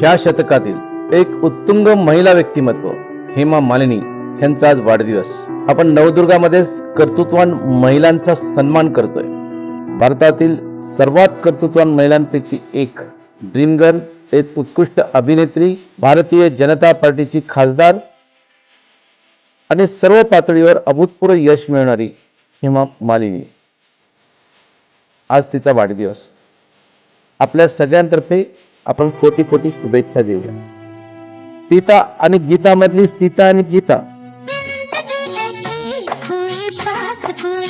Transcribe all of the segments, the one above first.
ह्या शतकातील एक उत्तुंग महिला व्यक्तिमत्व हेमा मालिनी यांचा आज वाढदिवस. आपण नवदुर्गामध्ये कर्तृत्वान महिलांचा सन्मान करतोय. भारतातील सर्वात कर्तृत्वान महिलांपैकी एक ड्रीम गर्ल एक उत्कृष्ट अभिनेत्री भारतीय जनता पार्टीची खासदार आणि सर्व पातळीवर अभूतपूर्व यश मिळणारी हेमा मालिनी. आज तिचा वाढदिवस. आपल्या सगळ्यांतर्फे आपण कोटी कोटी शुभेच्छा देऊया. सीता आणि गीता मधली सीता आणि गीता. कोई पास कोई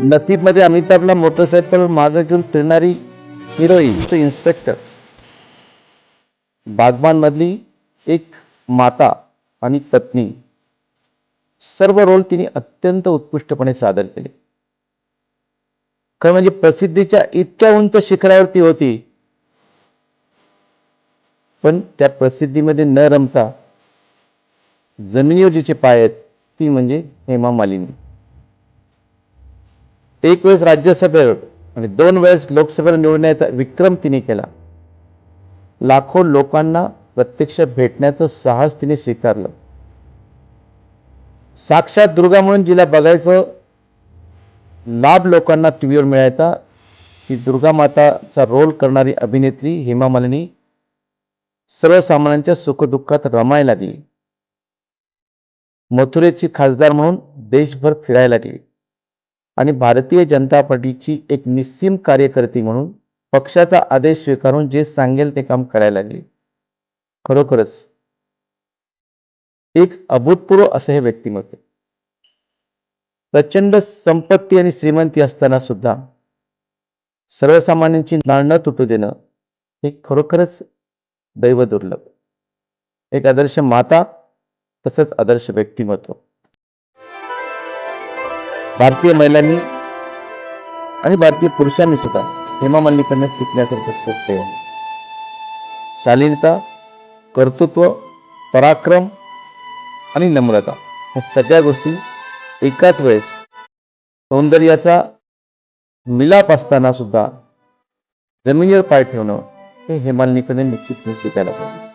नसीबमध्ये अमिताभला मोटरसायकल मागे घेऊन फिरणारी हिरोईन इन्स्पेक्टर. बागबानमधली एक माता आणि पत्नी. सर्व रोल तिने अत्यंत उत्कृष्टपणे सादर केले. खरं म्हणजे प्रसिद्धीच्या इतक्या उंच शिखरावरती होती. पण त्या प्रसिद्धीमध्ये न रमता जमिनीवर जिचे पाय आहेत ती म्हणजे हेमा मालिनी. एक वेळेस राज्यसभेवर आणि दोन वेळेस लोकसभेवर निवडण्याचा विक्रम तिने केला. लाखो लोकांना प्रत्यक्ष भेटण्याचं साहस तिने स्वीकारलं. साक्षात दुर्गा म्हणून जिला बघायचं लाभ लोकांना टीव्हीवर मिळायचा ती दुर्गा माताचा रोल करणारी अभिनेत्री हेमा मालिनी सर्वसामान्यांच्या सुखदुःखात रमायला लागली. मथुरेची खासदार म्हणून देशभर फिरायला लागली. आणि भारतीय जनता पार्टीची एक निस्सीम कार्यकर्ती म्हणून पक्षाचा आदेश स्वीकारून जे सांगेल ते काम करायला लागले. खरोखरच. एक अभूतपूर्व असे हे व्यक्तिमत्व प्रचंड संपत्ती आणि श्रीमंती असताना सुद्धा सर्वसामान्यांची नाळ न तुटू देणं हे खरोखरच दैव दुर्लभ एक आदर्श माता तसंच आदर्श व्यक्तिमत्व. भारतीय महिलांनी आणि भारतीय पुरुषांनी सुद्धा हेमा मल्लिकांना शिकण्यासारखं खूप आहे शालीनता कर्तृत्व पराक्रम आणि नम्रता ह्या सगळ्या गोष्टी एकाच वेळेस सौंदर्याचा मिलाप असताना सुद्धा जमिनीवर पाय ठेवणं हे हेमालिनीकडे निश्चितपणे शिकायला पाहिजे.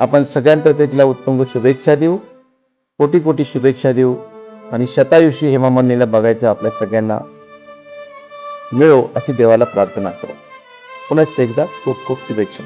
आपण सगळ्यांतर्फे तिला उत्तम शुभेच्छा देऊ. कोटी कोटी शुभेच्छा देऊ. आणि शतायुषी हेमा बघायचं आपल्या सगळ्यांना मिळो अशी देवाला प्रार्थना करू. पुन्हा एकदा खूप खूप शुभेच्छा.